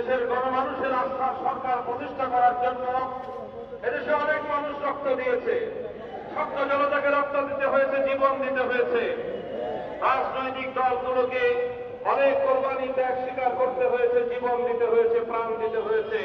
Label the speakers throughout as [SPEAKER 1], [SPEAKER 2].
[SPEAKER 1] দেশের গণমানুষের আস্থা সরকার প্রতিষ্ঠা করার জন্য এদেশে অনেক মানুষ রক্ত দিয়েছে। ছাত্র জনতাকে রক্ত দিতে হয়েছে, জীবন দিতে হয়েছে। রাজনৈতিক দলগুলোকে অনেক কোরবানি ত্যাগ স্বীকার করতে হয়েছে, জীবন দিতে হয়েছে, প্রাণ দিতে হয়েছে।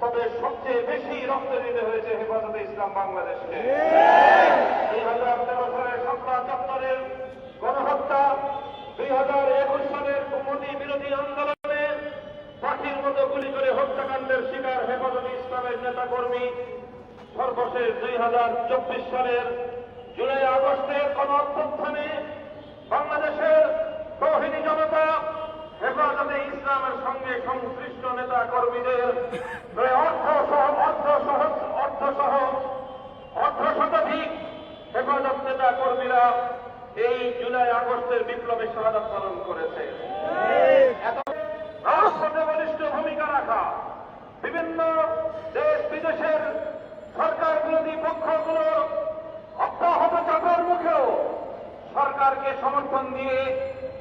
[SPEAKER 1] তবে সবচেয়ে বেশি রক্ত দিতে হয়েছে হেফাজতে ইসলাম বাংলাদেশকে। দুই হাজার তেরো সালের সন্ত্রাস চত্বরের গণহত্যা, দুই হাজার একুশ সালের মোদী বিরোধী আন্দোলনে গুলি করে হত্যাকাণ্ডের শিকার হেফাজতে ইসলামের নেতাকর্মী। সর্বশেষ দুই হাজার চব্বিশ সালের জুলাই আগস্টের কোন অভ্যুত্থানে বাংলাদেশের তহিনী জনতা হেফাজতে ইসলামের সঙ্গে সংশ্লিষ্ট নেতা কর্মীদের অর্থ সহ অর্থ সহ অর্থ সহ, অর্ধ শতাধিক হেফাজত নেতা কর্মীরা এই জুলাই আগস্টের বিপ্লবে শাহাদাত পালন করেছে। দেশ বিদেশের সরকার বিরোধী পক্ষগুলোর অব্যাহত চাপের মুখেও সরকারকে সমর্থন দিয়ে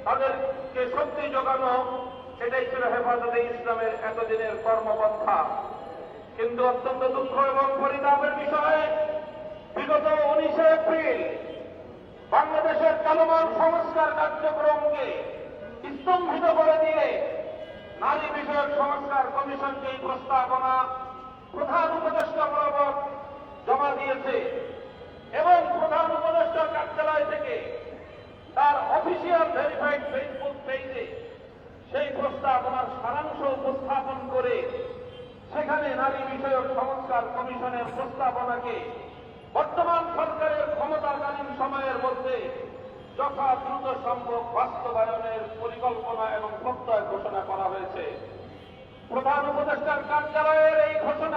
[SPEAKER 1] তাদেরকে শক্তি যোগানো এটাই ছিল হেফাজতে ইসলামের এতদিনের কর্মপন্থা। কিন্তু অত্যন্ত দুঃখ এবং পরিতাপের বিষয়ে বিগত উনিশে এপ্রিল বাংলাদেশের চলমান সংস্কার কার্যক্রমকে স্তম্ভিত করে দিয়ে নারী বিষয়ক সংস্কার কমিশনকে এই প্রস্তাবনা প্রধান উপদেষ্টা বরাবর জমা দিয়েছে এবং প্রধান উপদেষ্টার কার্যালয় থেকে তার অফিসিয়াল ভেরিফাইড ফেসবুক পেজে সেই প্রস্তাবনার সারাংশ উপস্থাপন করে সেখানে নারী বিষয়ক সংস্কার কমিশনের প্রস্তাবনাকে বর্তমান সরকারের ক্ষমতাকালীন সময়ের মধ্যে যথা দ্রুত সম্ভব বাস্তবায়নের পরিকল্পনা এবং প্রত্যয় ঘোষণা করা হয়েছে। প্রধান উপদেষ্টার কার্যালয়ের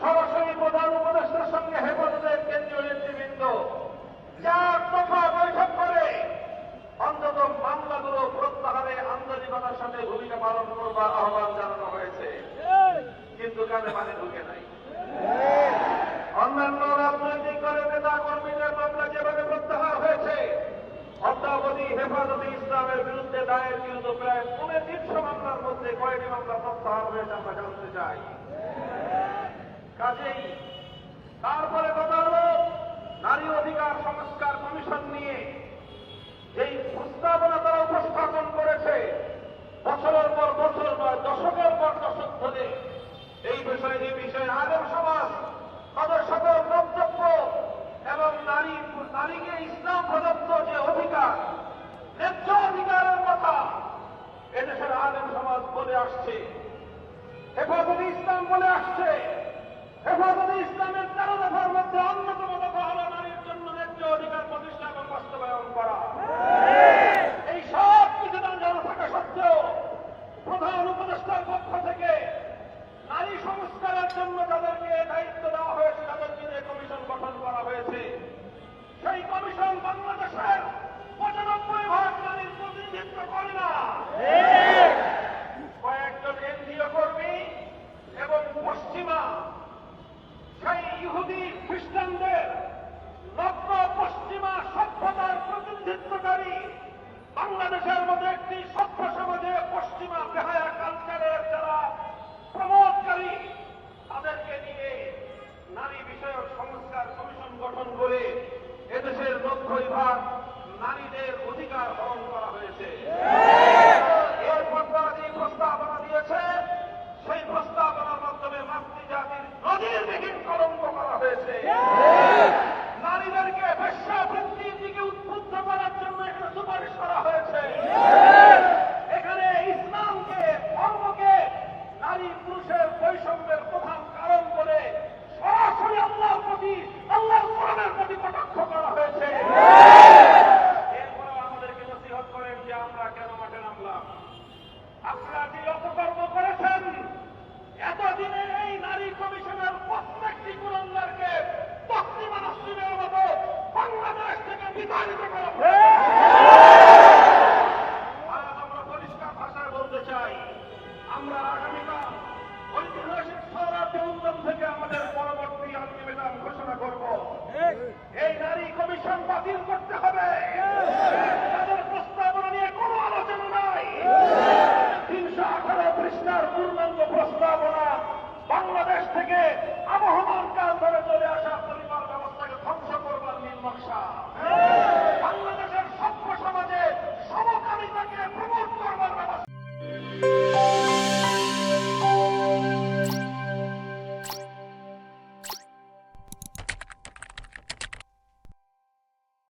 [SPEAKER 1] সরাসরি প্রধান উপদেষ্টার সঙ্গে হেফাজতের কেন্দ্রীয় নেতৃবৃন্দ চার দফা বৈঠক করে অন্তত মামলাগুলো প্রত্যাহারে আন্তরিকতার সাথে ভূমিকা পালন করবার আহ্বান জানানো হয়েছে। কিন্তু কানে মানে ঢুকে নাই? অন্যান্য রাজনৈতিক দলের নেতা কর্মীদের মামলা যেভাবে প্রত্যাহার হয়েছে, অদ্যাবধি হেফাজতে ইসলামের বিরুদ্ধে দায়ের কিন্তু প্রায় পৌনে তিনশো মামলার মধ্যে কয়েকটি মামলা প্রত্যাহার হয়েছে, আমরা জানতে চাই। কাজেই তারপরে কথা হল, নারী অধিকার সংস্কার কমিশন নিয়ে যেই প্রস্তাবনা তারা উপস্থাপন করেছে, বছরের পর বছর নয় দশকের পর দশক ধরে এই বিষয়ে যে বিষয়ে আলেম সমাজ, তাদের সকল বক্তব্য এবং নারী, নারীকে ইসলাম প্রদত্ত যে অধিকার, ন্যায্য অধিকারের কথা এদেশের আলেম সমাজ বলে আসছে, হেফাজতে ইসলাম বলে আসছে। হেফাজতে ইসলামের তেরো দফার মধ্যে অন্যতম দফা হল নারীর জন্য ন্যায্য অধিকার প্রতিষ্ঠা এবং বাস্তবায়ন করা। বাংলাদেশের মধ্যে একটি সভ্য সমাজে পশ্চিমা বেহায়া কালচারের যারা প্রমোদকারী, তাদেরকে নিয়ে নারী বিষয়ক সংস্কার কমিশন গঠন করে এদেশের লক্ষ বিভাগ নারীদের অধিকার হওয়া বাতিল করতে হবে।